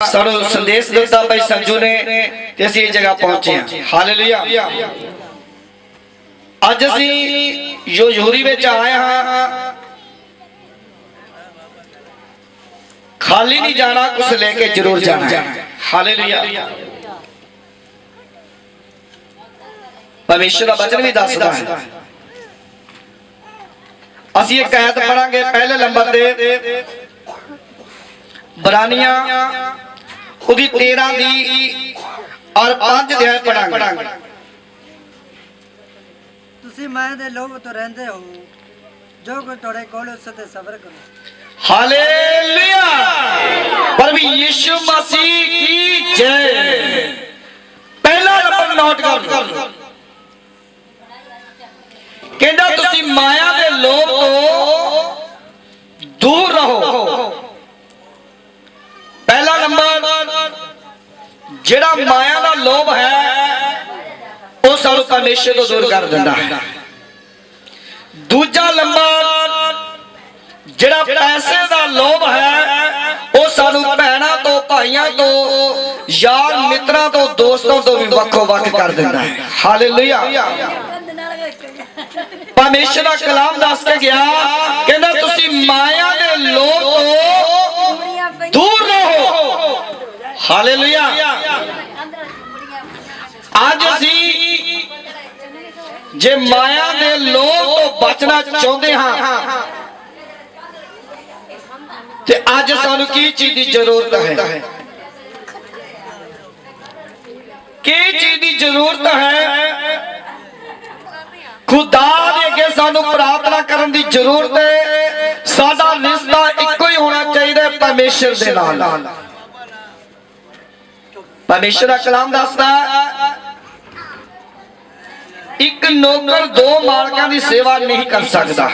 ਸਾਨੂੰ ਸੰਦੇਸ਼ ਦਿੱਤਾ ਭਾਈ ਸੰਜੂ ਨੇ ਤੇ ਅਸੀਂ ਇਹ ਜਗ੍ਹਾ ਪਹੁੰਚੇ ਹਾਂ ਹਾਲੇਲੂਇਆ ਅੱਜ ਅਸੀਂ ਜੋ ਯੂਰੀ ਵਿੱਚ ਆਏ ਹਾਂ ਖਾਲੀ ਨਹੀਂ ਜਾਣਾ ਕੁਝ ਲੈ ਕੇ ਜ਼ਰੂਰ ਜਾਣਾ ਹੈ ਹਾਲੇਲੂਇਆ ਪਰਮੇਸ਼ਰ ਦਾ ਬਚਨ ਵੀ ਦੱਸਦਾ ਹੈ ਅਸੀਂ ਇੱਕ ਆਇਤ ਪੜਾਂਗੇ ਪਹਿਲੇ ਨੰਬਰ ਤੇ ਬਰਾਨੀਆਂ ਉਹਦੀ 13 ਦੀ ਔਰ 5 ਅਧਿਆਇ ਪੜਾਂਗੇ ਤੁਸੀਂ ਮਾਇਆ ਦੇ ਲੋਭ ਤੋਂ ਰਹਿੰਦੇ ਹੋ ਜੋ ਕੋਈ ਤੁਹਾਡੇ ਕੋਲ ਉਸ ਤੇ ਸਬਰ ਕਰੋ। ਹਾਲੇਲੂਇਆ। ਪ੍ਰਭੂ ਯੀਸ਼ੂ ਮਸੀਹ ਕੀ ਜੈ। ਪਹਿਲਾ ਨੰਬਰ ਨੋਟ ਕਰ ਲਓ ਕਹਿੰਦਾ ਤੁਸੀਂ ਮਾਇਆ ਦੇ ਲੋਭ ਤੋਂ ਦੂਰ ਰਹੋ ਪਹਿਲਾ ਨੰਬਰ ਜਿਹੜਾ ਮਾਇਆ ਦਾ ਲੋਭ ਹੈ, ਉਹ ਸਾਨੂੰ ਪਰਮੇਸ਼ਰ ਤੋਂ ਦੂਰ ਕਰ ਦਿੰਦਾ ਹੈ। ਦੂਜਾ ਨੰਬਰ ਜਿਹੜਾ ਪੈਸੇ ਦਾ ਲੋਭ ਹੈ, ਉਹ ਸਾਨੂੰ ਭੈਣਾਂ ਤੋਂ, ਭਾਈਆਂ ਤੋਂ ਯਾਰ ਮਿੱਤਰਾਂ ਤੋਂ, ਦੋਸਤਾਂ ਤੋਂ ਵੀ ਵੱਖੋ ਵੱਖ ਕਰ ਦਿੰਦਾ ਹੈ। ਹਾਲੇਲੂਇਆ ਪਰਮੇਸ਼ਰ ਦਾ ਕਲਾਮ ਦੱਸ ਕੇ ਗਿਆ, ਕਹਿੰਦਾ ਤੁਸੀਂ ਮਾਇਆ ਦੇ ਲੋਭ ਤੋਂ ਦੂਰ ਹਾਲੇਲੂਇਆ। ਅੱਜ ਅਸੀਂ ਜੇ ਮਾਇਆ ਦੇ ਲੋਭ ਤੋਂ ਬਚਣਾ ਚਾਹੁੰਦੇ ਹਾਂ ਤੇ ਅੱਜ ਸਾਨੂੰ ਕੀ ਚੀਜ਼ ਦੀ ਜ਼ਰੂਰਤ ਹੈ? ਕੀ ਚੀਜ਼ ਦੀ ਜ਼ਰੂਰਤ ਹੈ? ਖੁਦਾ ਦੇ ਅੱਗੇ ਸਾਨੂੰ ਪ੍ਰਾਰਥਨਾ ਕਰਨ ਦੀ ਜ਼ਰੂਰਤ ਹੈ। ਸਾਡਾ ਰਿਸ਼ਤਾ ਇੱਕੋ ਹੀ ਹੋਣਾ ਚਾਹੀਦਾ ਹੈ ਪਰਮੇਸ਼ਰ ਦੇ ਨਾਲ। ਪਰਮੇਸ਼ਰ ਦਾ ਕਲਾਮ ਦੱਸਦਾ ਇੱਕ ਨੌਕਰ ਦੋ ਮਾਲਕਾਂ ਦੀ ਸੇਵਾ ਨਹੀਂ ਕਰ ਸਕਦਾ।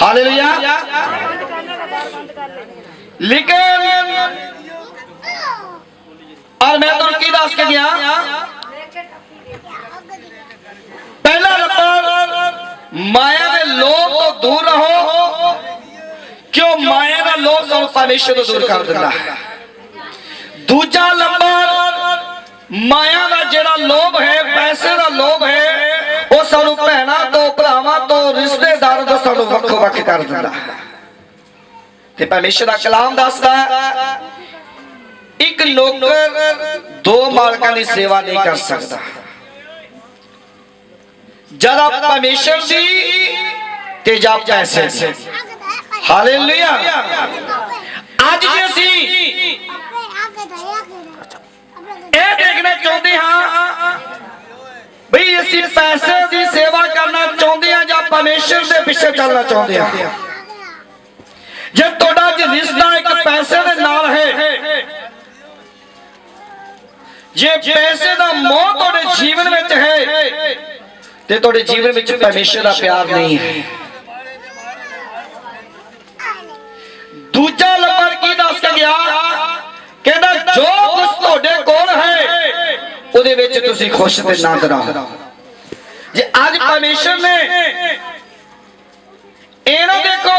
ਹਾਲੇਲੂਇਆ। ਲੇਕਿਨ ਔਰ ਮੈਂ ਤੁਹਾਨੂੰ ਕੀ ਦੱਸ ਕੇ ਗਿਆ। ਲੋਭ ਤੋਂ ਕਿਉਂ ਮਾਇਆ ਦਾ ਲੋਭ ਸਾਨੂੰ ਪਰਮੇਸ਼ਰ ਤੋਂ ਦੂਰ ਕਰ ਦਿੰਦਾ? ਹੈ ਦੂਜਾ ਨੰਬਰ ਮਾਇਆ ਦਾ ਜਿਹੜਾ ਲੋਭ ਹੈ ਪੈਸੇ ਦਾ ਲੋਭ ਹੈ ਉਹ ਸਾਨੂੰ ਭੈਣਾਂ ਤੋਂ ਭਰਾਵਾਂ ਤੋਂ ਰਿਸ਼ਤੇਦਾਰਾਂ ਤੋਂ ਸਾਨੂੰ ਵੱਖੋ ਵੱਖ ਕਰ ਦਿੰਦਾ। ਹੈ ਤੇ ਪਰਮੇਸ਼ਰ ਦਾ ਕਲਾਮ ਦੱਸਦਾ ਹੈ, ਇੱਕ ਨੌਕਰ ਦੋ ਮਾਲਕਾਂ ਦੀ ਸੇਵਾ ਨਹੀਂ ਕਰ ਸਕਦਾ। ਜਦ ਪਰਮੇਸ਼ਰ ਦੀ ਤੇ ਜਾਂ ਪੈਸੇ। ਦੀ ਹਾਲੇਲੂਇਆ। ਅੱਜ ਜੇ ਅਸੀਂ ਇਹ ਦੇਖਣਾ ਚਾਹੁੰਦੇ ਹਾਂ ਬਈ ਅਸੀਂ ਪੈਸੇ ਦੀ ਸੇਵਾ ਕਰਨਾ ਚਾਹੁੰਦੇ ਹਾਂ ਜਾਂ ਪਰਮੇਸ਼ਰ ਦੇ ਪਿੱਛੇ ਚੱਲਣਾ ਚਾਹੁੰਦੇ ਹਾਂ। ਜੇ ਤੁਹਾਡਾ ਅੱਜ ਰਿਸ਼ਤਾ ਇੱਕ ਪੈਸੇ ਦੇ ਨਾਲ ਹੈ ਜੇ ਪੈਸੇ ਦਾ ਮੋਹ ਤੁਹਾਡੇ ਜੀਵਨ ਵਿੱਚ ਹੈ ਤੇ ਤੁਹਾਡੇ ਜੀਵਨ ਵਿੱਚ ਪਰਮੇਸ਼ਰ ਦਾ ਪਿਆਰ ਨਹੀਂ ਹੈ। ਦੂਜਾ ਨੰਬਰ ਕੀ ਦੱਸ ਕੇ ਗਿਆ? ਕਹਿੰਦਾ, ਜੋ ਕੁਝ ਤੁਹਾਡੇ ਕੋਲ ਹੈ, ਉਹਦੇ ਵਿੱਚ ਤੁਸੀਂ ਖੁਸ਼ ਤੇ ਆਨੰਦ ਰਹੋ ਜੇ ਅੱਜ ਪਰਮੇਸ਼ਰ ਨੇ ਇਹ ਦੇਖੋ।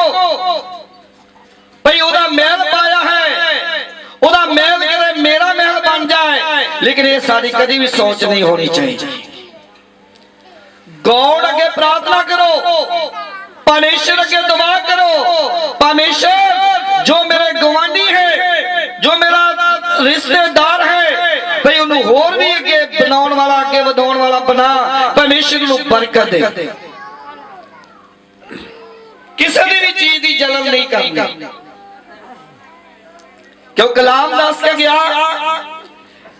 ਭਈ ਉਹਦਾ ਮਹਿਲ ਪਾਇਆ ਹੈ। ਉਹਦਾ ਮਹਿਲ ਕਿਤੇ ਮੇਰਾ ਮਹਿਲ ਬਣ ਜਾਏ, ਲੇਕਿਨ ਇਹ ਸਾਡੀ ਕਦੀ ਵੀ ਸੋਚ ਨਹੀਂ ਹੋਣੀ ਚਾਹੀਦੀ। ਗੌਡ ਅੱਗੇ ਪ੍ਰਾਰਥਨਾ ਕਰੋ ਪਰਮੇਸ਼ਰ ਅੱਗੇ ਦੁਆ ਕਰੋ ਪਰਮੇਸ਼ਰ ਜੋ ਮੇਰੇ ਗਵਾਂਢੀ ਹੈ, ਜੋ ਮੇਰਾ ਰਿਸ਼ਤੇਦਾਰ ਹੈ, ਭਈ ਉਹਨੂੰ ਹੋਰ ਵੀ ਅੱਗੇ ਬਣਾਉਣ ਵਾਲਾ, ਅੱਗੇ ਵਧਾਉਣ ਵਾਲਾ ਬਣਾ ਪਰਮੇਸ਼ਰ ਨੂੰ ਬਰਕਤ ਦੇ। ਕਿਸੇ ਦੀ ਵੀ ਚੀਜ਼ ਦੀ ਜਲਨ ਨਹੀਂ ਕਰਨੀ। ਕਿਉਂ ਕਲਾਮ ਦੱਸ ਕੇ ਗਿਆ?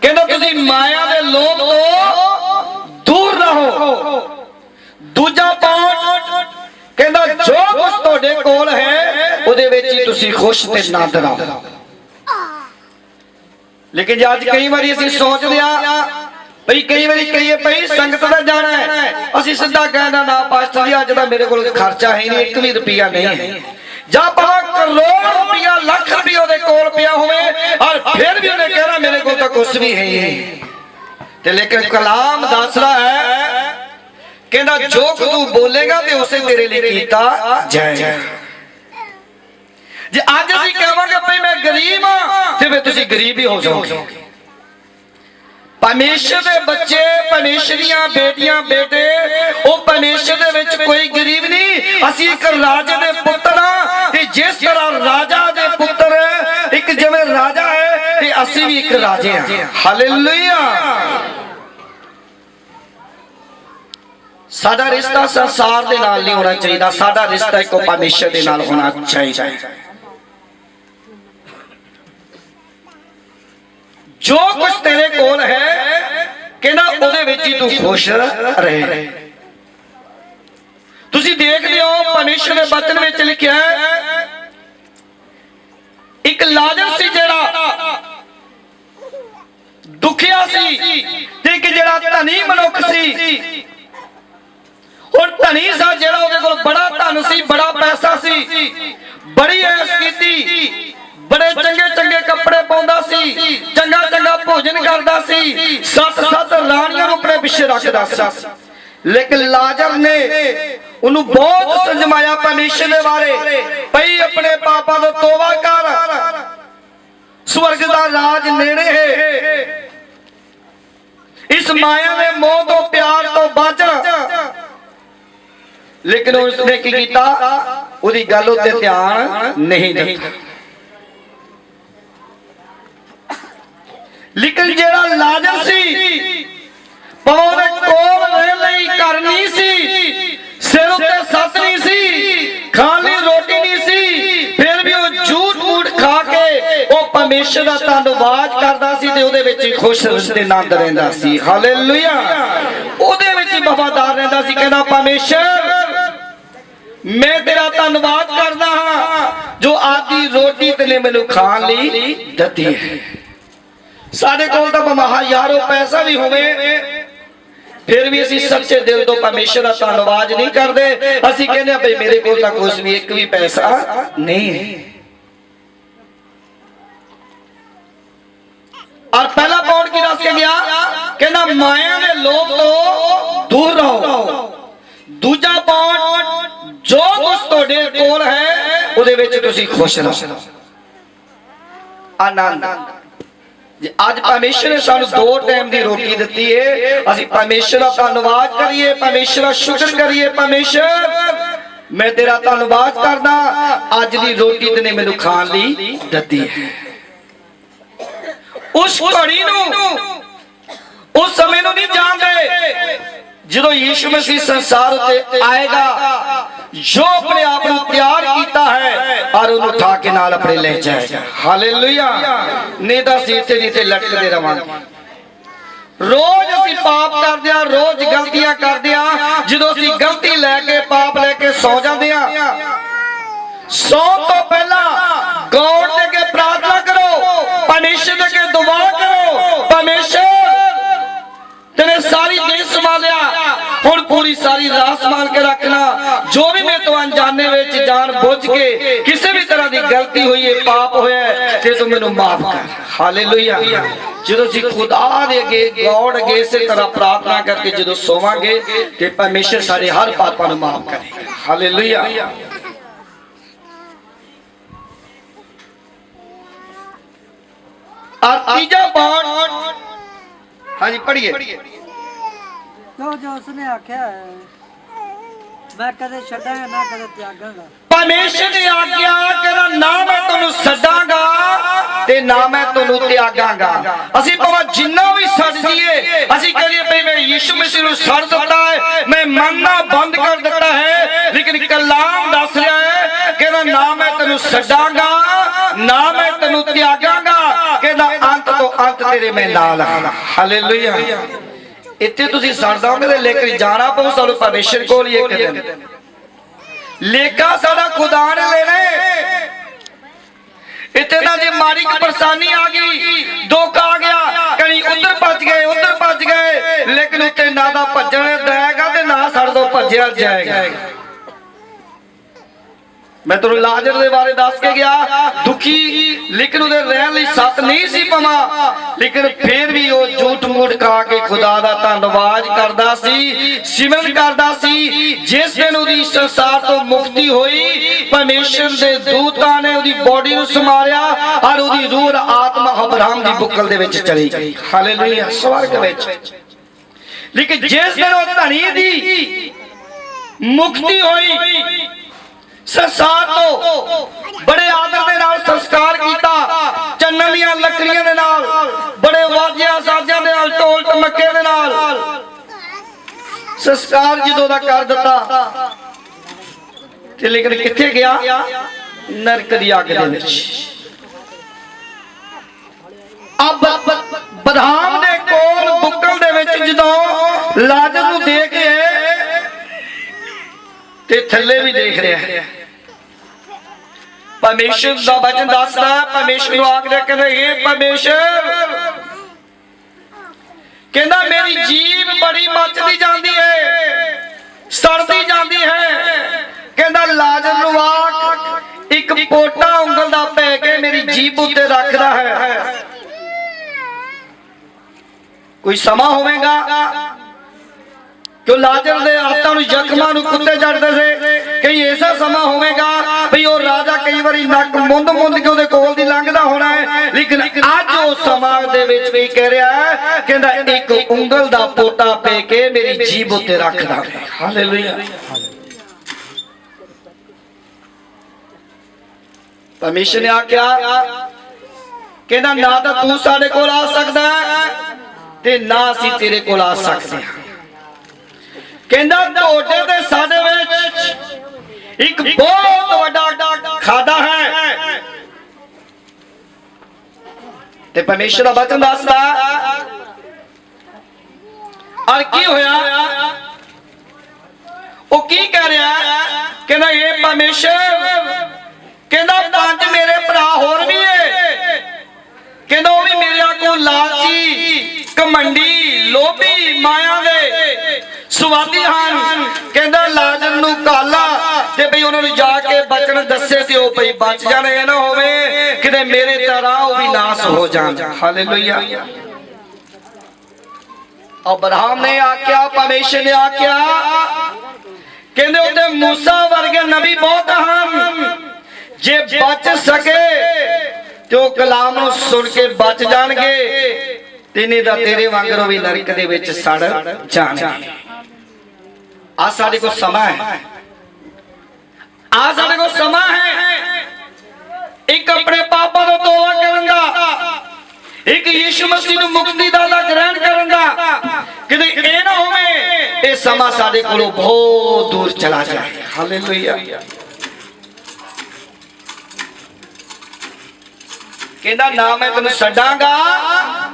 ਕਹਿੰਦਾ ਤੁਸੀਂ ਮਾਇਆ ਦੇ ਲੋਭ ਤੋਂ ਦੂਰ ਰਹੋ। ਦੂਜਾ ਪਾਠ ਕਹਿੰਦਾ ਜੋ ਕੁਝ ਤੁਹਾਡੇ ਕੋਲ ਹੈ ਉਹਦੇ ਵਿੱਚ ਹੀ ਤੁਸੀਂ ਖੁਸ਼ ਤੇ ਆਨੰਦ ਰਹੋ ਲੇਕਿਨ ਜੇ ਅੱਜ ਕਈ ਵਾਰੀ ਅਸੀਂ ਸੋਚਦੇ ਆ ਭਈ ਕਈ ਵਾਰੀ ਕਹੀਏ ਭਈ ਸੰਗਤ ਦਾ ਜਾਣਾ ਹੈ ਅਸੀਂ ਸਿੱਧਾ ਕਹਿੰਦਾ ਨਾ ਪਾਸਟਰ ਜੀ ਅੱਜ ਤਾਂ ਮੇਰੇ ਕੋਲ ਖਰਚਾ ਹੈ ਨਹੀਂ ਇੱਕ ਵੀ ਰੁਪਿਆ ਨਹੀਂ ਹੈ। ਜਾਂ ਭਾਵੇਂ ਕਰੋੜ ਰੁਪਿਆ ਲੱਖ ਰੁਪਿਆ ਉਹਦੇ ਕੋਲ ਪਿਆ ਹੋਵੇ ਔਰ ਫਿਰ ਵੀ ਉਹਨੇ ਕਹਿਣਾ ਮੇਰੇ ਕੋਲ ਤਾਂ ਕੁਝ ਵੀ ਹੈ ਹੀ ਨਹੀਂ। ਤੇ ਲੇਕਿਨ ਕਲਾਮ ਦੱਸਦਾ ਹੈ ਕਹਿੰਦਾ, ਜੋ ਤੂੰ ਬੋਲੇਗਾ ਤੇ ਉਸੇ ਤੇਰੇ ਲਈ ਕੀਤਾ ਜਾਏਗਾ। ਜੇ ਅੱਜ ਅਸੀਂ ਕਹਾਂਗੇ, ਭਈ ਮੈਂ ਗਰੀਬ ਹਾਂ, ਤੇ ਫਿਰ ਤੁਸੀਂ ਗਰੀਬ ਹੀ ਹੋ ਜਾਓਗੇ। ਪਰਮੇਸ਼ਰ ਦੇ ਬੱਚੇ ਪਰਮੇਸ਼ਰ ਦੀਆਂ ਬੇਟੀਆਂ, ਬੇਟੇ, ਉਹ ਪਰਮੇਸ਼ਰ ਦੇ ਵਿੱਚ ਕੋਈ ਗਰੀਬ ਨਹੀਂ। ਅਸੀਂ ਇੱਕ ਰਾਜੇ ਦੇ ਪੁੱਤਰ ਹਾਂ ਤੇ ਜਿਸ ਤਰ੍ਹਾਂ ਰਾਜਾ ਦੇ ਪੁੱਤਰ ਇੱਕ ਜਿਵੇਂ ਰਾਜਾ ਹੈ ਤੇ ਅਸੀਂ ਵੀ ਇੱਕ ਰਾਜੇ ਹਾਂ। ਹਾਲੇਲੂਇਆ ਸਾਡਾ ਰਿਸ਼ਤਾ ਸੰਸਾਰ ਦੇ ਨਾਲ ਨਹੀਂ ਹੋਣਾ ਚਾਹੀਦਾ ਸਾਡਾ ਰਿਸ਼ਤਾ ਇੱਕੋ ਪਰਮੇਸ਼ਰ ਦੇ ਨਾਲ ਹੋਣਾ ਚਾਹੀਦਾ ਜੋ ਕੁਝ ਤੇਰੇ ਕੋਲ ਹੈ ਕਹਿੰਦਾ ਉਹਦੇ ਵਿੱਚ ਹੀ ਤੂੰ ਖੁਸ਼ ਰਹੇ ਤੁਸੀਂ ਦੇਖਦੇ ਹੋ ਪਰਮੇਸ਼ਰ ਦੇ ਬਚਨ ਵਿੱਚ ਲਿਖਿਆ ਹੈ ਇੱਕ ਲਾਜ਼ਰ ਸੀ ਜਿਹੜਾ ਦੁਖਿਆ ਸੀ ਤੇ ਇੱਕ ਜਿਹੜਾ ਧਨੀ ਮਨੁੱਖ ਸੀ ਹੁਣ ਧਨੀ ਸੀ ਜਿਹੜਾ ਉਹਦੇ ਕੋਲ ਬੜਾ ਧਨ ਸੀ, ਬੜਾ ਪੈਸਾ ਸੀ, ਬੜੀ ਐਸ਼ ਕੀਤੀ, ਬੜੇ ਚੰਗੇ ਚੰਗੇ ਕੱਪੜੇ ਪਾਉਂਦਾ ਸੀ, ਚੰਗਾ ਚੰਗਾ ਭੋਜਨ ਕਰਦਾ ਸੀ ਸੱਤ ਸੱਤ ਰਾਣੀਆਂ ਨੂੰ ਆਪਣੇ ਪਿੱਛੇ ਰੱਖਦਾ ਸੀ। ਲੇਕਿਨ ਲਾਜ਼ਰ ਨੇ ਉਹਨੂੰ ਬਹੁਤ ਸੰਜਮਾਇਆ ਪਰਮੇਸ਼ਰ ਦੇ ਬਾਰੇ ਪਈ ਆਪਣੇ ਪਾਪਾਂ ਤੋਂ ਤੋਬਾ ਕਰ। ਸਵਰਗ ਦਾ ਰਾਜ ਨੇੜੇ ਹੈ। ਇਸ ਮਾਇਆ ਦੇ ਮੋਹ ਤੋਂ ਪਿਆਰ ਤੋਂ ਬਚ ਲੇਕਿਨ ਉਸਨੇ ਕੀ ਕੀਤਾ? ਉਹਦੀ ਗੱਲ ਉੱਤੇ ਧਿਆਨ ਨਹੀਂ ਦਿੱਤਾ। ਲੇਕਿਨ ਜਿਹੜਾ ਲਾਜ਼ਰ ਸੀ ਪਵਨ ਕੋਲ ਰਹਿਣ ਲਈ ਘਰ ਸੀ, ਸਿਰ ਉੱਤੇ ਸੱਤ ਨਹੀਂ ਸੀ ਖਾਣ ਲਈ ਰੋਟੀ ਨਹੀਂ ਸੀ, ਫਿਰ ਵੀ ਉਹ ਝੂਠ ਮੂਠ ਖਾ ਕੇ ਉਹ ਪਰਮੇਸ਼ਰ ਦਾ ਧੰਨਵਾਦ ਕਰਦਾ ਸੀ ਤੇ ਉਹਦੇ ਵਿੱਚ ਹੀ ਖੁਸ਼ ਤੇ ਆਨੰਦ ਰਹਿੰਦਾ ਸੀ। ਹਾਲੇਲੂਇਆ। ਉਹਦੇ ਵਿੱਚ ਵਫਾਦਾਰ ਰਹਿੰਦਾ ਸੀ, ਕਹਿੰਦਾ, ਪਰਮੇਸ਼ਰ ਮੈਂ ਤੇਰਾ ਧੰਨਵਾਦ ਕਰਦਾ ਹਾਂ ਜੋ ਆਦੀ ਰੋਟੀ ਤੇਨੇ ਮੈਨੂੰ ਖਾਣ ਲਈ ਦਿੱਤੀ ਹੈ ਸਾਡੇ ਕੋਲ ਤਾਂ ਮਹਾ ਯਾਰੋ ਪੈਸਾ ਵੀ ਹੋਵੇ ਫਿਰ ਵੀ ਅਸੀਂ ਸੱਚੇ ਦਿਲ ਤੋਂ ਪਰਮੇਸ਼ਰ ਦਾ ਧੰਨਵਾਦ ਨਹੀਂ ਕਰਦੇ ਅਸੀਂ ਕਹਿੰਦੇ ਆ ਭਈ ਮੇਰੇ ਕੋਲ ਤਾਂ ਕੁਝ ਵੀ ਇੱਕ ਵੀ ਪੈਸਾ ਨਹੀਂ ਹੈ ਔਰ ਪਹਿਲਾ ਪੌਂਡ ਕੀ ਦੱਸ ਕੇ ਗਿਆ ਕਹਿੰਦਾ ਮਾਇਆ ਦੇ ਲੋਭ ਤੋਂ ਦੂਰ ਰਹੋ ਦੂਜਾ ਪੌਂਡ ਜੋ ਕੁਝ ਤੁਹਾਡੇ ਕੋਲ ਹੈ, ਉਹਦੇ ਵਿੱਚ ਤੁਸੀਂ ਖੁਸ਼ ਰਹੋ। ਆਨੰਦ। ਅੱਜ ਪਰਮੇਸ਼ਰ ਨੇ ਸਾਨੂੰ ਦੋ ਟਾਈਮ ਦੀ ਰੋਟੀ ਦਿੱਤੀ ਏ, ਅਸੀਂ ਪਰਮੇਸ਼ਰ ਦਾ ਧੰਨਵਾਦ ਕਰੀਏ, ਪਰਮੇਸ਼ਰ ਦਾ ਸ਼ੁਕਰ ਕਰੀਏ, ਪਰਮੇਸ਼ਰ। ਮੈਂ ਤੇਰਾ ਧੰਨਵਾਦ ਕਰਦਾ, ਅੱਜ ਦੀ ਰੋਟੀ ਤੈਨੇ ਮੈਨੂੰ ਖਾਣ ਲਈ ਦਿੱਤੀ ਹੈ। ਉਸ ਘੜੀ ਨੂੰ, ਉਸ ਸਮੇਂ ਨੂੰ ਨਹੀਂ ਜਾਣਦੇ, ਜਦੋਂ ਯੀਸ਼ੂ ਮਸੀਹ ਸੰਸਾਰ ਉੱਤੇ ਆਏਗਾ ਜੋ ਆਪਣੇ ਆਪ ਨੂੰ ਤਿਆਰ ਕੀਤਾ ਹੈ ਔਰ ਉਹਨੂੰ ਉਠਾ ਕੇ ਨਾਲ ਆਪਣੇ ਲੈ ਜਾਏਗਾ ਹਾਲੇਲੂਇਆ। ਨਹੀਂ ਤਾਂ ਅਸੀਂ ਇੱਥੇ ਦੀ ਇੱਥੇ ਲਟਕਦੇ ਰੋਜ਼ ਅਸੀਂ ਪਾਪ ਕਰਦੇ ਆ ਰੋਜ਼ ਗਲਤੀਆਂ ਕਰਦੇ ਆ ਜਦੋਂ ਅਸੀਂ ਗਲਤੀ ਲੈ ਕੇ, ਪਾਪ ਲੈ ਕੇ ਸੌ ਜਾਂਦੇ ਆ ਸੌਣ ਤੋਂ ਪਹਿਲਾਂ ਗੌਰ ਦੇ ਕੇ ਪ੍ਰਾਰਥਨਾ ਕਰੋ, ਪਰਮੇਸ਼ਰ ਦੇ ਕੇ ਦੁਆ ਕਰੋ। ਪਰਮੇਸ਼ਰ, ਤੇਰੇ ਸਾਰੀ ਦੇਹ ਸੰਭਾਲਿਆ। ਹੁਣ ਪੂਰੀ ਸਾਰੀ ਰਾਸ ਸੰਭਾਲ ਕੇ ਰੱਖਣਾ, ਜੋ ਵੀ ਮੇਰੇ ਤੋਂ ਅਣਜਾਣੇ ਵਿੱਚ ਜਾਣ ਬੁੱਝ ਕੇ ਕਿਸੇ ਵੀ ਤਰ੍ਹਾਂ ਦੀ ਗਲਤੀ ਹੋਈ ਹੈ ਪਾਪ ਹੋਇਆ ਤੇ ਤੂੰ ਮੈਨੂੰ ਮਾਫ ਕਰ। ਹਾਲੇਲੂਇਆ ਜਦੋਂ ਅਸੀਂ ਖੁਦਾ ਦੇ ਅੱਗੇ ਗੌੜ ਅੱਗੇ ਇਸੇ ਤਰ੍ਹਾਂ ਪ੍ਰਾਰਥਨਾ ਕਰਕੇ ਜਦੋਂ ਸੋਵਾਂਗੇ ਤੇ ਪਰਮੇਸ਼ਰ ਸਾਡੇ ਹਰ ਪਾਪਾਂ ਨੂੰ ਮਾਫ ਕਰੇਗਾ। ਹਾਲੇਲੂਇਆ ਔਰ ਤੀਜਾ ਬੌਂਡ ਹਾਂਜੀ, ਪੜ੍ਹੀਏ। ਜੋ ਜੋ ਉਸਨੇ ਆਖਿਆ ਹੈ, ਮੈਂ ਕਦੇ ਛੱਡਾਂਗਾ ਨਾ ਕਦੇ ਤਿਆਗਾਂਗਾ। ਪਰਮੇਸ਼ਰ ਦੀ ਆਗਿਆ, ਕਹਿੰਦਾ ਨਾ ਮੈਂ ਤੁਹਾਨੂੰ ਛੱਡਾਂਗਾ ਤੇ ਨਾ ਮੈਂ ਤੁਹਾਨੂੰ ਤਿਆਗਾਂਗਾ। ਅਸੀਂ ਭਾਵੇਂ ਜਿੰਨਾ ਵੀ ਛੱਡ ਦਈਏ, ਅਸੀਂ ਕਹੀਏ ਭਈ ਮੈਂ ਯੀਸ਼ੂ ਮਸੀਹ ਨੂੰ ਛੱਡ ਦਿੱਤਾ ਹੈ, ਮੈਂ ਮੰਨਣਾ ਬੰਦ ਕਰ ਦਿੱਤਾ ਹੈ, ਲੇਕਿਨ ਕਲਾਮ ਦੱਸ ਰਿਹਾ ਹੈ, ਕਹਿੰਦਾ ਨਾ ਮੈਂ ਤੈਨੂੰ ਛੱਡਾਂਗਾ ਨਾ ਮੈਂ ਤੈਨੂੰ ਤਿਆਗਾਂਗਾ, ਕਹਿੰਦਾ ਅੰਤ ਤੋਂ ਅੰਤ ਤੇਰੇ ਮੈਂ ਨਾਲ ਹਾਂ। ਹਾਲੇਲੂਇਆ ਇੱਥੇ ਤੁਸੀਂ ਛੱਡ ਤੇ ਲੇਕਿਨ ਜਾਣਾ ਪਊ, ਸਾਨੂੰ ਪਰਮੇਸ਼ਰ ਕੋਲ ਹੀ ਇੱਕ ਦਿਨ। ਲੇਖਾ ਸਾਡਾ ਖੁਦਾ ਨੇ ਲੈਣਾ ਇੱਥੇ ਤਾਂ ਜੇ ਮਾੜੀ ਪਰੇਸ਼ਾਨੀ ਆ ਗਈ, ਦੁੱਖ ਆ ਗਿਆ, ਕਣੀ ਉਧਰ ਭੱਜ ਗਏ, ਉਧਰ ਭੱਜ ਗਏ, ਲੇਕਿਨ ਉੱਤੇ ਨਾ ਦਾ ਭੱਜਣ ਦੇਗਾ ਤੇ ਨਾ ਸਾਡੇ ਤੋਂ ਭੱਜਿਆ ਜਾਏਗਾ। ਮੈਂ ਤੁਹਾਨੂੰ ਲਾਜ਼ਰ ਦੇ ਬਾਰੇ ਦੱਸ ਕੇ ਗਿਆ। ਦੁਖੀ ਲੇਕਿਨ ਉਹਦੇ ਰਹਿਣ ਲਈ ਸੱਤ ਨਹੀਂ ਸੀ ਪਵਾ ਲੇਕਿਨ ਫੇਰ ਵੀ ਉਹ ਝੂਠ ਮੂਠ ਖਾ ਕੇ ਖੁਦਾ ਦਾ ਧੰਨਵਾਦ ਕਰਦਾ ਸੀ, ਸਿਮਰਨ ਕਰਦਾ ਸੀ। ਜਿਸ ਦਿਨ ਉਹਦੀ ਸੰਸਾਰ ਤੋਂ ਮੁਕਤੀ ਹੋਈ, ਪਰਮੇਸ਼ਰ ਦੇ ਦੂਤਾਂ ਨੇ ਉਹਦੀ ਬੋਡੀ ਨੂੰ ਸੰਭਾਲਿਆ ਔਰ ਉਹਦੀ ਰੂਹ ਆਤਮਾ ਅਬਰਾਹਮ ਦੀ ਬੁੱਕਲ ਦੇ ਵਿੱਚ ਚਲੀ ਗਈ। ਹਾਲੇਲੂਇਆ ਸਵਰਗ ਵਿੱਚ। ਲੇਕਿਨ ਜਿਸ ਦਿਨ ਉਹ ਧਣੀ ਦੀ ਮੁਕਤੀ ਹੋਈ ਸੰਸਾਰ ਤੋਂ ਬੜੇ ਆਦਰ ਦੇ ਨਾਲ ਸੰਸਕਾਰ ਕੀਤਾ ਚੰਨਨ ਦੀਆਂ ਲੱਕੜੀਆਂ ਦੇ ਨਾਲ, ਬੜੇ ਵਾਜਿਆਂ ਸਾਜ਼ਾਂ ਦੇ ਨਾਲ, ਢੋਲ ਟਮੱਕੇ ਦੇ ਨਾਲ। ਸੰਸਕਾਰ ਜਦੋਂ ਦਾ ਕਰ ਦਿੱਤਾ, ਤੇ ਲੇਕਿਨ ਕਿੱਥੇ ਗਿਆ? ਨਰਕ ਦੀ ਅੱਗ ਦੇ ਵਿੱਚ। ਅਬ ਬਦਾਮ ਦੇ ਕੋਲ ਬੁੱਕਲ ਦੇ ਵਿੱਚ ਜਦੋਂ ਲਾਜ਼ਰ ਨੂੰ ਦੇਖ ਤੇ ਥੱਲੇ ਵੀ ਦੇਖ ਰਿਹਾ। ਹੈ ਪਰਮੇਸ਼ਰ ਦਾ ਵਚਨ ਦੱਸਦਾ, ਪਰਮੇਸ਼ਰ ਨੂੰ ਆਖਦਾ ਕਹਿੰਦਾ ਇਹ ਪਰਮੇਸ਼ਰ, ਕਹਿੰਦਾ ਮੇਰੀ ਜੀਭ ਬੜੀ ਮੱਚਦੀ ਜਾਂਦੀ ਹੈ, ਸੜਦੀ ਜਾਂਦੀ ਹੈ। ਕਹਿੰਦਾ ਲਾਜ਼ਰ ਨੂੰ ਆਖ, ਇੱਕ ਪੋਟਾ ਉਂਗਲ ਦਾ ਪੈ ਕੇ ਮੇਰੀ ਜੀਭ ਉੱਤੇ ਰੱਖਦਾ ਹੈ। ਕੋਈ ਸਮਾਂ ਹੋਵੇਗਾ? ਕਿ ਲਾਜ਼ਰ ਦੇ ਹੱਥਾਂ ਨੂੰ ਜ਼ਖਮਾਂ ਨੂੰ ਕੁੱਤੇ ਜੜਦੇ ਸੀ। ਕਈ ਐਸਾ ਸਮਾਂ ਹੋਵੇਗਾ ਵੀ ਉਹ ਰਾਜਾ ਕਈ ਵਾਰੀ ਨੱਕ ਮੁੰਦ ਮੁੰਦ ਕੇ ਉਹਦੇ ਕੋਲ ਦੀ ਲੰਘਦਾ ਹੋਣਾ ਹੈ। ਲੇਕਿਨ ਅੱਜ ਉਹ ਸਮਾਂ ਦੇ ਵਿੱਚ ਵੀ ਕਹਿ ਰਿਹਾ ਹੈ ਕਹਿੰਦਾ ਇੱਕ ਉਂਗਲ ਦਾ ਪੋਟਾ ਪੇ ਕੇ ਮੇਰੀ ਜੀਭ ਉੱਤੇ ਰੱਖਦਾ ਹਾਲੇਲੂਇਆ। ਪਰਮੇਸ਼ਰ ਨੇ ਆਖਿਆ ਕਹਿੰਦਾ ਨਾ ਤਾਂ ਤੂੰ ਸਾਡੇ ਕੋਲ ਆ ਸਕਦਾ ਤੇ ਨਾ ਅਸੀਂ ਤੇਰੇ ਕੋਲ ਆ ਸਕਦੇ ਹਾਂ। ਕਹਿੰਦਾ ਤੁਹਾਡੇ ਤੇ ਸਾਡੇ ਵਿੱਚ ਇੱਕ ਬਹੁਤ ਵੱਡਾ ਖਾਦਾ ਹੈ। ਤੇ ਪਰਮੇਸ਼ਰ ਦਾ ਬਚਨ ਦੱਸਦਾ ਔਰ ਕੀ ਹੋਇਆ? ਉਹ ਕੀ ਕਹਿ ਰਿਹਾ ਕਹਿੰਦਾ ਇਹ ਪਰਮੇਸ਼ਰ ਕਹਿੰਦਾ ਪੰਜ ਮੇਰੇ ਭਰਾ ਹੋਰ ਵੀ ਏ ਕਹਿੰਦਾ ਉਹ ਵੀ ਮੇਰੇ ਆਗੂ ਲਾਲਚੀ। ਕਮੰਡੀ, ਲੋਭੀ ਮਾਇਆ ਦੇ ਸਵਾਦੀ ਹਨ। ਕਹਿੰਦਾ ਲਾਜਰ ਨੂੰ ਕਾਲਾ ਤੇ ਭਈ ਉਹਨਾਂ ਨੂੰ ਜਾ ਕੇ ਬਚਨ ਦੱਸੇ ਤੇ ਉਹ ਭਈ ਬਚ ਜਾਣ ਨਾ ਹੋਵੇ। ਕਿਤੇ ਮੇਰੇ ਤਰ੍ਹਾਂ ਉਹ ਵੀ ਨਾਸ ਹੋ ਜਾਣ। ਹਾਲੇਲੂਇਆ ਅਬਰਾਹਮ ਨੇ ਆਖਿਆ, ਪਰਮੇਸ਼ਰ ਨੇ ਆਖਿਆ, ਕਹਿੰਦੇ ਉਹਦੇ ਮੂਸਾ ਵਰਗੇ ਨਬੀ ਬਹੁਤ ਹਨ। ਜੇ ਬਚ ਸਕੇ ਤੇ ਉਹ ਕਲਾਮ ਨੂੰ ਸੁਣ ਕੇ ਬਚ ਜਾਣਗੇ। ਤੇ ਦਾ ਤੇਰੇ ਵਾਂਗਰੋਂ ਵੀ ਨਰਕ ਦੇ ਵਿੱਚ ਸੜ ਜਾਣਗੇ ਆ ਸਾਡੇ ਕੋਲ ਸਮਾਂ ਹੈ। ਆ ਸਾਡੇ ਕੋਲ ਸਮਾਂ ਹੈ। ਇੱਕ ਆਪਣੇ ਪਾਪਾਂ ਤੋਂ ਤੋਬਾ ਕਰਨ ਦਾ, ਇੱਕ ਯੀਸ਼ੂ ਮਸੀਹ ਨੂੰ ਮੁਕਤੀ ਦਾ ਦਾ ਗ੍ਰਹਿਣ ਕਰਨ ਦਾ। ਕਿਤੇ ਇਹ ਨਾ ਹੋਵੇ, ਇਹ ਸਮਾਂ ਸਾਡੇ ਕੋਲੋਂ ਬਹੁਤ ਦੂਰ ਚਲਾ ਜਾਏ। ਹਾਲੇਲੂਇਆ। ਕਹਿੰਦਾ, ਨਾ ਮੈਂ ਤੈਨੂੰ ਛੱਡਾਂਗਾ।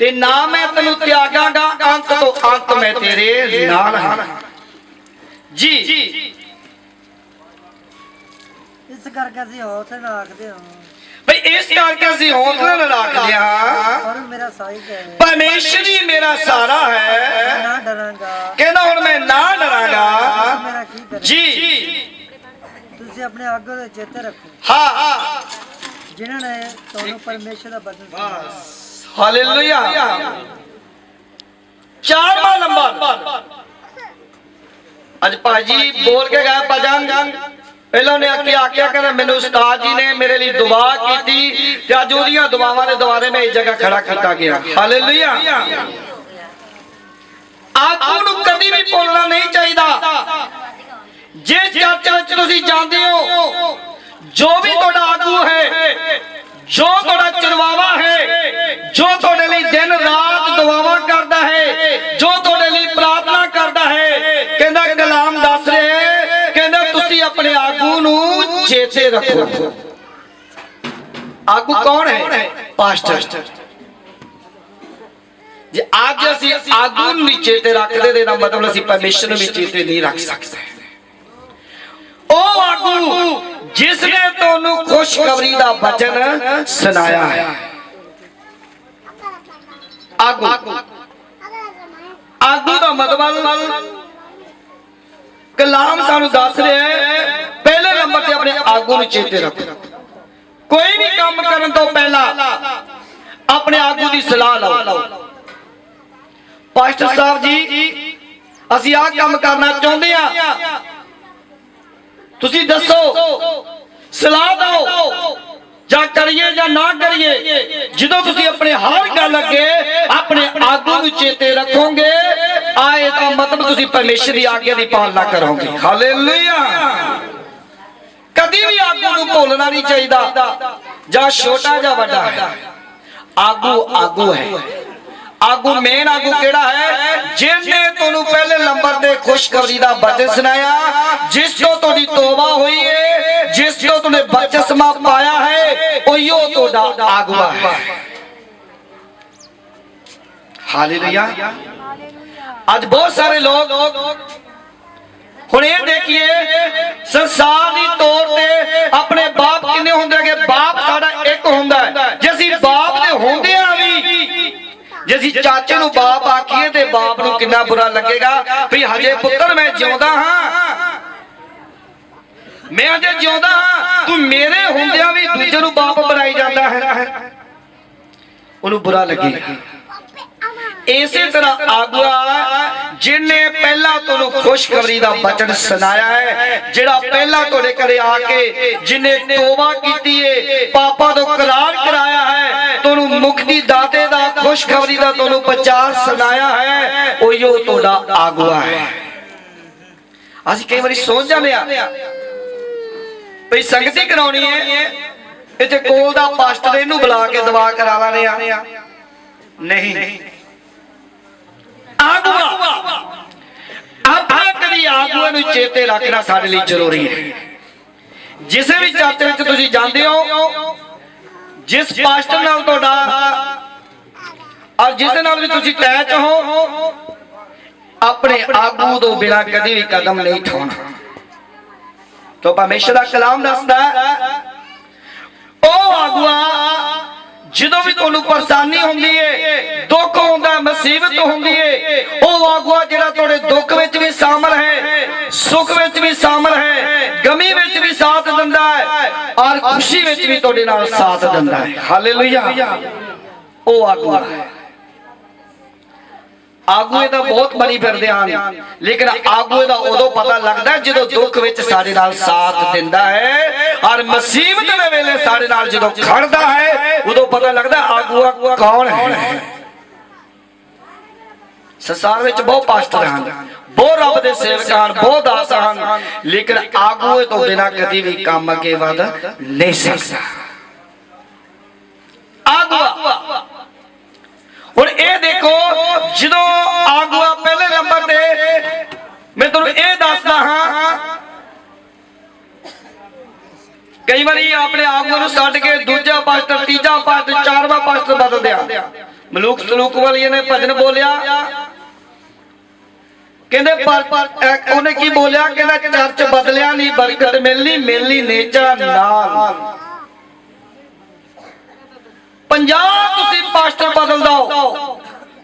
ਤੇ ਨਾ ਮੈਂ ਤੈਨੂੰ ਤਿਆਗਾਂਗਾ ਅੰਤ ਤੋਂ ਅੰਤ ਮੈਂ ਤੇਰੇ ਨਾਲ ਹਾਂ। ਜੀ। ਇਸ ਕਰਕੇ ਅਸੀਂ ਹੌਸਲੇ ਨਾਲ ਆਖਦੇ ਹਾਂ। ਭਈ ਇਸ ਕਰਕੇ ਅਸੀਂ ਹੌਸਲਾ ਨਾਲ ਰੱਖਦੇ ਹਾਂ। ਔਰ ਮੇਰਾ ਸਾਈਕ ਹੈ। ਪਰਮੇਸ਼ਰ ਹੀ ਮੇਰਾ ਸਾਰਾ ਹੈ। ਮੈਂ ਨਾ ਡਰਾਂਗਾ। ਕਹਿੰਦਾ ਹੁਣ ਮੈਂ ਨਾ ਡਰਾਂਗਾ। ਜੀ। ਤੁਸੀਂ ਆਪਣੇ ਆਗੂ ਦੇ ਚੇਤੇ ਰੱਖੋ। ਹਾਂ। ਜਿਨ੍ਹਾਂ ਨੇ ਤੁਹਾਨੂੰ ਪਰਮੇਸ਼ਰ ਦਾ ਬਚਨ ਸੁਣਾਇਆ ਹਾਲੇਲੂਇਆ ਚਾਰਵਾਂ ਨੰਬਰ ਅੱਜ ਭਾਜੀ ਬੋਲ ਕੇ ਗਿਆ ਭਜਨ ਪਹਿਲਾਂ ਨੇ ਆਖਿਆ ਆਖਿਆ ਕਹਿੰਦਾ ਮੈਨੂੰ ਉਸਤਾਦ ਜੀ ਨੇ ਮੇਰੇ ਲਈ ਦੁਆ ਕੀਤੀ ਤੇ ਅੱਜ ਉਹਦੀਆਂ ਦੁਆਵਾਂ ਦੇ ਦੁਆਰੇ ਮੈਂ ਇਸ ਜਗ੍ਹਾ ਖੜਾ ਕੀਤਾ ਗਿਆ ਹਾਲੇਲੂਇਆ ਆਗੂ ਨੂੰ ਕਦੀ ਵੀ ਭੁੱਲਣਾ ਨਹੀਂ ਚਾਹੀਦਾ ਜੇ ਚਰਚ ਵਿੱਚ ਤੁਸੀਂ ਜਾਂਦੇ ਹੋ ਜੋ ਵੀ ਤੁਹਾਡਾ ਆਗੂ ਹੈ ਜੋ ਤੁਹਾਡਾ ਚਰਵਾਵਾ ਹੈ, ਜੋ ਤੁਹਾਡੇ ਲਈ ਦਿਨ ਰਾਤ ਦੁਆਵਾਂ ਕਰਦਾ ਹੈ, ਜੋ ਤੁਹਾਡੇ ਲਈ ਪ੍ਰਾਰਥਨਾ ਕਰਦਾ ਹੈ, ਕਹਿੰਦਾ ਕਲਾਮ ਦੱਸ ਰਿਹਾ ਕਹਿੰਦਾ ਤੁਸੀਂ ਆਪਣੇ ਆਗੂ ਨੂੰ ਚੇਤੇ ਰੱਖੋ। ਆਗੂ ਕੌਣ ਹੈ? ਪਾਸਟਰ। ਜੇ ਅੱਜ ਅਸੀਂ ਆਗੂ ਨੂੰ ਚੇਤੇ ਰੱਖਦੇ ਤੇ ਇਹਦਾ ਮਤਲਬ ਅਸੀਂ ਪਰਮੇਸ਼ਰ ਨੂੰ ਵੀ ਚੇਤੇ ਨਹੀਂ ਰੱਖ ਸਕਦੇ। ਉਹ ਆਗੂ ਜਿਸ ਨੇ ਤੁਹਾਨੂੰ ਖੁਸ਼ਖਬਰੀ ਦਾ ਬਚਨ ਸੁਣਾਇਆ ਹੈ। ਆਗੂ। ਆਗੂ ਦਾ ਮਤਲਬ ਕਲਾਮ ਸਾਨੂੰ ਦੱਸ ਰਿਹਾ ਹੈ, ਪਹਿਲੇ ਨੰਬਰ ਤੇ ਆਪਣੇ ਆਗੂ ਨੂੰ ਚੇਤੇ ਰੱਖੋ। ਕੋਈ ਵੀ ਕੰਮ ਕਰਨ ਤੋਂ ਪਹਿਲਾਂ ਆਪਣੇ ਆਗੂ ਦੀ ਸਲਾਹ ਲਓ। ਪਾਸਟਰ ਸਾਹਿਬ ਜੀ, ਅਸੀਂ ਆਹ ਕੰਮ ਕਰਨਾ ਚਾਹੁੰਦੇ ਆ ਤੁਸੀਂ ਦੱਸੋ ਸਲਾਹ ਦਿਓ ਜਾਂ ਕਰੀਏ ਜਾਂ ਨਾ ਕਰੀਏ ਜਦੋਂ ਤੁਸੀਂ ਆਪਣੇ ਹਰ ਗੱਲ ਅੱਗੇ ਆਪਣੇ ਆਗੂ ਨੂੰ ਚੇਤੇ ਰੱਖੋਗੇ ਆਏ ਤਾਂ ਮਤਲਬ ਤੁਸੀਂ ਪਰਮੇਸ਼ਰ ਦੀ ਆਗਿਆ ਦੀ ਪਾਲਣਾ ਕਰੋਗੇ। ਹਾਲੇਲੂਇਆ। ਕਦੀ ਵੀ ਆਗੂ ਨੂੰ ਭੁੱਲਣਾ ਨਹੀਂ ਚਾਹੀਦਾ ਜਾਂ ਛੋਟਾ ਜਾਂ ਵੱਡਾ ਆਗੂ ਆਗੂ ਹੈ। ਆਗੂ ਮੇਨ ਆਗੂ ਕਿਹੜਾ ਹੈ? ਜਿਹਨੇ ਤੁਹਾਨੂੰ ਪਹਿਲੇ ਨੰਬਰ ਤੇ ਖੁਸ਼ਖਬਰੀ ਦਾ ਬਚਨ ਸੁਣਾਇਆ, ਜਿਸ ਤੋਂ ਤੁਹਾਡੀ ਤੋਬਾ ਹੋਈ ਹੈ ਜਿਸ ਤੋਂ ਤੁਹਾਡੇ ਬਚਸਮਾ ਪਾਇਆ ਹੈ, ਉਹੀਓ ਤੁਹਾਡਾ ਆਗੂ ਹੈ। ਹਾਲੇਲੂਇਆ। ਅੱਜ ਬਹੁਤ ਸਾਰੇ ਲੋਕ ਹੁਣ ਇਹ ਦੇਖੀਏ, ਸੰਸਾਰ ਦੀ ਤੌਰ ਤੇ ਆਪਣੇ ਬਾਪ ਕਿੰਨੇ ਹੁੰਦੇ ਹੈਗੇ? ਬਾਪ ਸਾਡਾ ਇੱਕ ਹੁੰਦਾ ਹੈ ਜੇ ਅਸੀਂ ਬਾਪ ਦੇ ਹੁੰਦਿਆਂ ਵੀ ਜੇ ਅਸੀਂ ਚਾਚੇ ਨੂੰ ਬਾਪ ਆਖੀਏ ਤੇ ਬਾਪ ਨੂੰ ਕਿੰਨਾ ਬੁਰਾ ਲੱਗੇਗਾ? ਵੀ ਹਜੇ ਪੁੱਤਰ ਮੈਂ ਜਿਉਂਦਾ ਹਾਂ। ਮੈਂ ਹਜੇ ਜਿਉਂਦਾ ਹਾਂ। ਤੂੰ ਮੇਰੇ ਹੁੰਦਿਆਂ ਵੀ ਦੂਜੇ ਨੂੰ ਬਾਪ ਬਣਾਈ ਜਾਂਦਾ ਹੈ। ਉਹਨੂੰ ਬੁਰਾ ਲੱਗੇਗਾ ਇਸੇ ਤਰ੍ਹਾਂ ਆਗੂਆ ਜਿਨੇ ਪਹਿਲਾਂ ਤੁਹਾਨੂੰ ਖੁਸ਼ਖਬਰੀ ਦਾ ਬਚਨ ਸੁਣਾਇਆ ਹੈ ਜਿਹੜਾ ਪਹਿਲਾਂ ਤੁਹਾਡੇ ਘਰੇ ਆ ਕੇ ਜਿਨੇ ਤੋਬਾ ਕੀਤੀ ਏ ਪਾਪਾ ਤੋਂ ਕਰਾਰ ਕਰਾਇਆ ਮੁਕਤੀ ਦਾਤੇ ਦਾ ਖੁਸ਼ਖਬਰੀ ਦਾ ਤੁਹਾਨੂੰ ਪ੍ਰਚਾਰ ਸੁਣਾਇਆ ਹੈ ਉਹੀਓ ਤੁਹਾਡਾ ਆਗੂਆ ਹੈ। ਅਸੀਂ ਕਈ ਵਾਰੀ ਸੋਚ ਜਾਂਦੇ ਆ ਭਈ ਸੰਗਤੀ ਕਰਾਉਣੀ ਹੈ, ਇੱਥੇ ਕੋਲ ਦਾ ਪਾਸਟਰ ਇਹਨੂੰ ਬੁਲਾ ਕੇ ਦਵਾ ਕਰਾ ਲਾਣੇ ਆ ਨਹੀਂ। ਆਗੂਆ, ਆਪਾਂ ਕਦੀ ਆਗੂਆਂ ਨੂੰ ਚੇਤੇ ਰੱਖਣਾ ਸਾਡੇ ਲਈ ਜ਼ਰੂਰੀ ਹੈ। ਜਿਸੇ ਵੀ ਚਰਚ ਵਿੱਚ ਤੁਸੀਂ ਜਾਂਦੇ ਹੋ ਜਿਸ ਪਾਸਟਰ ਨਾਲ ਤੁਹਾਡਾ ਔਰ ਜਿਸ ਨਾਲ ਵੀ ਤੁਸੀਂ ਅਟੈਚ ਹੋ, ਆਪਣੇ ਆਗੂ ਤੋਂ ਬਿਨਾਂ ਕਦੀ ਵੀ ਕਦਮ ਨਹੀਂ ਉਠਾਉਣਾ। ਤੋ ਪਰਮੇਸ਼ਰ ਦਾ ਕਲਾਮ ਦੱਸਦਾ ਉਹ ਆਗੂਆ, ਜਦੋਂ ਵੀ ਤੁਹਾਨੂੰ ਪਰੇਸ਼ਾਨੀ ਹੁੰਦੀ ਏ, ਦੁੱਖ ਹੁੰਦਾ, ਮੁਸੀਬਤ ਹੁੰਦੀ ਏ, ਉਹ ਆਗੂਆ ਜਿਹੜਾ ਤੁਹਾਡੇ ਦੁੱਖ ਵਿੱਚ ਵੀ ਸ਼ਾਮਲ ਹੈ, ਸੁੱਖ ਵਿੱਚ ਵੀ ਸ਼ਾਮਲ ਹੈ ਗਮੀ ਵਿੱਚ ਵੀ ਸਾਥ ਦਿੰਦਾ ਹੈ ਔਰ ਖੁਸ਼ੀ ਵਿੱਚ ਵੀ ਤੁਹਾਡੇ ਨਾਲ ਸਾਥ ਦਿੰਦਾ ਹੈ। ਹਾਲੇਲੂਇਆ ਉਹ ਆਗੂਆ ਹੈ। ਆਗੂਏ ਦਾ ਬਹੁਤ ਬਣੀ ਫਿਰਦੇ ਹਨ। ਲੇਕਿਨ ਆਗੂਏ ਦਾ ਉਦੋਂ ਪਤਾ ਲੱਗਦਾ ਜਦੋਂ ਦੁੱਖ ਵਿੱਚ ਸਾਡੇ ਨਾਲ ਸਾਥ ਦਿੰਦਾ ਹੈ ਔਰ ਮੁਸੀਬਤ ਦੇ ਵੇਲੇ ਸਾਡੇ ਨਾਲ ਜਦੋਂ ਖੜਦਾ ਹੈ ਉਦੋਂ ਪਤਾ ਲੱਗਦਾ ਆਗੂਆ ਕੌਣ ਹੈ। ਸੰਸਾਰ ਵਿੱਚ ਬਹੁਤ ਪਾਸਟਰ ਹਨ। ਬਹੁਤ ਰੱਬ ਦੇ ਸੇਵਕ ਹਨ, ਬਹੁਤ ਦਾਸ ਹਨ। ਲੇਕਿਨ ਆਗੂਏ ਤੋਂ ਬਿਨਾਂ ਕਦੀ ਵੀ ਕੰਮ ਅੱਗੇ ਵਧ ਨਹੀਂ ਸਕਦਾ। ਆਗੂਆ, ਹੁਣ ਇਹ ਦੇਖੋ, ਜਦੋਂ ਆਗੂਆ ਪਹਿਲੇ ਨੰਬਰ ਤੇ, ਮੈਂ ਤੁਹਾਨੂੰ ਇਹ ਦੱਸਦਾ ਹਾਂ, ਕਈ ਵਾਰੀ ਆਪਣੇ ਆਗੂ ਨੂੰ ਛੱਡ ਕੇ ਦੂਜਾ ਪਾਸਟਰ, ਤੀਜਾ ਪਾਸਟਰ, ਚਾਰਵਾਂ ਪਾਸਟਰ ਬਦਲਦੇ ਆ। ਮਲੂਕ ਸਲੂਕ ਵਾਲੀਆਂ ਨੇ ਭਜਨ ਬੋਲਿਆ ਕਹਿੰਦੇ ਪਰ ਉਹਨੇ ਕੀ ਬੋਲਿਆ? ਕਹਿੰਦਾ ਚਰਚ ਬਦਲਿਆ ਨਹੀਂ, ਬਰਕਤ ਮਿਲਣੀ ਮਿਲਣੀ ਨੇਚਾ ਨਾਲ। ਪੰਜਾਬ ਤੁਸੀਂ ਪਾਸਟਰ ਬਦਲ ਦਿਓ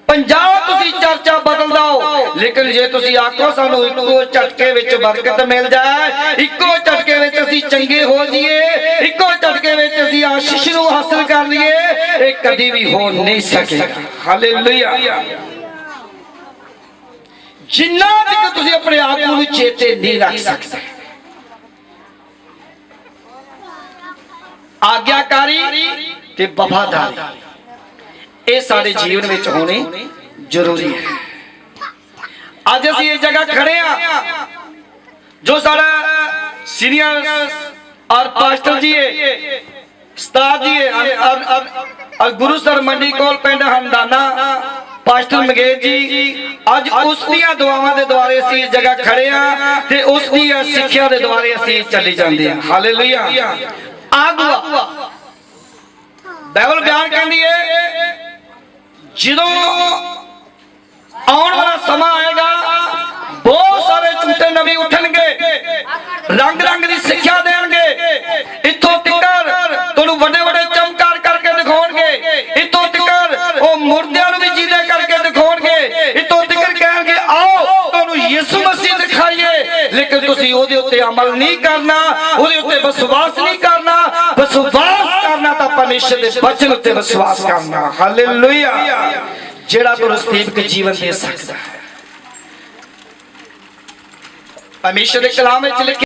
ਪੰਜਾਬ ਤੁਸੀਂ ਚਰਚਾ ਬਦਲ ਦਿਓ ਲੇਕਿਨ ਜੇ ਤੁਸੀਂ ਆਖੋ ਸਾਨੂੰ ਇੱਕੋ ਝਟਕੇ ਵਿੱਚ ਬਰਕਤ ਮਿਲ ਜਾਏ, ਇੱਕੋ ਝਟਕੇ ਵਿੱਚ ਅਸੀਂ ਚੰਗੇ ਹੋ ਜਾਈਏ, ਇੱਕੋ ਝਟਕੇ ਵਿੱਚ ਅਸੀਂ ਆਸ਼ੀਸ਼ ਨੂੰ ਹਾਸਲ ਕਰ ਲਈਏ, ਇਹ ਕਦੀ ਵੀ ਹੋ ਨਹੀਂ ਸਕੇ ਹਾਲੇਲੂਇਆ। ਜਿੰਨਾ ਤੱਕ ਤੁਸੀਂ ਆਪਣੇ ਆਪ ਨੂੰ ਚੇਤੇ ਨਹੀਂ ਰੱਖ ਸਕਦੇ। ਆਗਿਆਕਾਰੀ ਤੇ ਵਫਾਦਾਰੀ। ਇਹ ਸਾਡੇ ਜੀਵਨ ਵਿੱਚ ਹੋਣੇ ਜ਼ਰੂਰੀ ਹੈ। ਅੱਜ ਅਸੀਂ ਇਸ ਜਗ੍ਹਾ ਖੜੇ ਆ ਜੋ ਸਾਡਾ ਸੀਨੀਅਰ ਔਰ ਪਾਸਟਰ ਜੀ ਹੈ ਉਸਤਾਦ ਜੀ ਹੈ ਔਰ- ਗੁਰੂ ਸਰ ਮੰਡੀ ਕੋਲ ਪਿੰਡ ਹਮਦਾਨਾ ਪਾਸਟਰ ਮਗੇਜ ਜੀ। ਅੱਜ ਉਸ ਦੀਆਂ ਦੁਆਵਾਂ ਦੇ ਦੁਆਰੇ ਅਸੀਂ ਇਸ ਜਗ੍ਹਾ ਖੜੇ ਆ ਤੇ ਉਸ ਦੀ ਸਿੱਖਿਆ ਦੇ ਦੁਆਰੇ ਅਸੀਂ ਚੱਲੀ ਜਾਂਦੇ ਆ ਹਾਲੇਲੂਇਆ। ਆਗੂਆ ਬਾਈਬਲ ਬਿਆਨ ਕਹਿੰਦੀ ਹੈ ਜਦੋਂ ਆਉਣ ਵਾਲਾ ਸਮਾਂ ਆਏਗਾ ਬਹੁਤ ਸਾਰੇ ਝੂਠੇ ਨਬੀ ਉੱਠਣਗੇ ਰੰਗ ਰੰਗ ਦੀ ਸਿੱਖਿਆ ਦੇਣਗੇ ਇੱਥੋਂ ਤਿੱਕਰ ਤੁਹਾਨੂੰ ਵੱਡੇ ਵੱਡੇ ਚਮਕਾਰ ਕਰਕੇ ਦਿਖਾਉਣਗੇ ਇੱਥੋਂ ਤਿੱਕਰ ਉਹ ਮੁਰਦਿਆਂ ਨੂੰ ਵੀ ਜੀਦੇ ਕਰਕੇ ਦਿਖਾਉਣਗੇ ਇੱਥੋਂ ਤਿੱਕਰ ਕਹਿਣਗੇ ਆਓ ਤੁਹਾਨੂੰ ਯਿਸੂ ਮਸੀਹ ਦਿਖਾਈਏ ਲੇਕਿਨ ਤੁਸੀਂ ਉਹਦੇ ਉੱਤੇ ਅਮਲ ਨਹੀਂ ਕਰਨਾ, ਉਹਦੇ ਉੱਤੇ ਵਿਸ਼ਵਾਸ ਨਹੀਂ ਕਰਨਾ। ਵਿਸ਼ਵਾਸ ਕਰਨਾ ਤਾਂ ਪਰਮੇਸ਼ਰ ਦੇ ਬਚਨ ਉੱਤੇ ਵਿਸ਼ਵਾਸ ਕਰਨਾ। ਹਾਲੇਲੂਇਆ ਜਿਹੜਾ ਤੁਹਾਨੂੰ ਸਤੀਵਕ ਜੀਵਨ ਦੇ ਸਕਦਾ ਹੈ। ਪਰਮੇਸ਼ਰ ਦੇ ਕਲਾਮ ਵਿੱਚ ਲਿਖਿਆ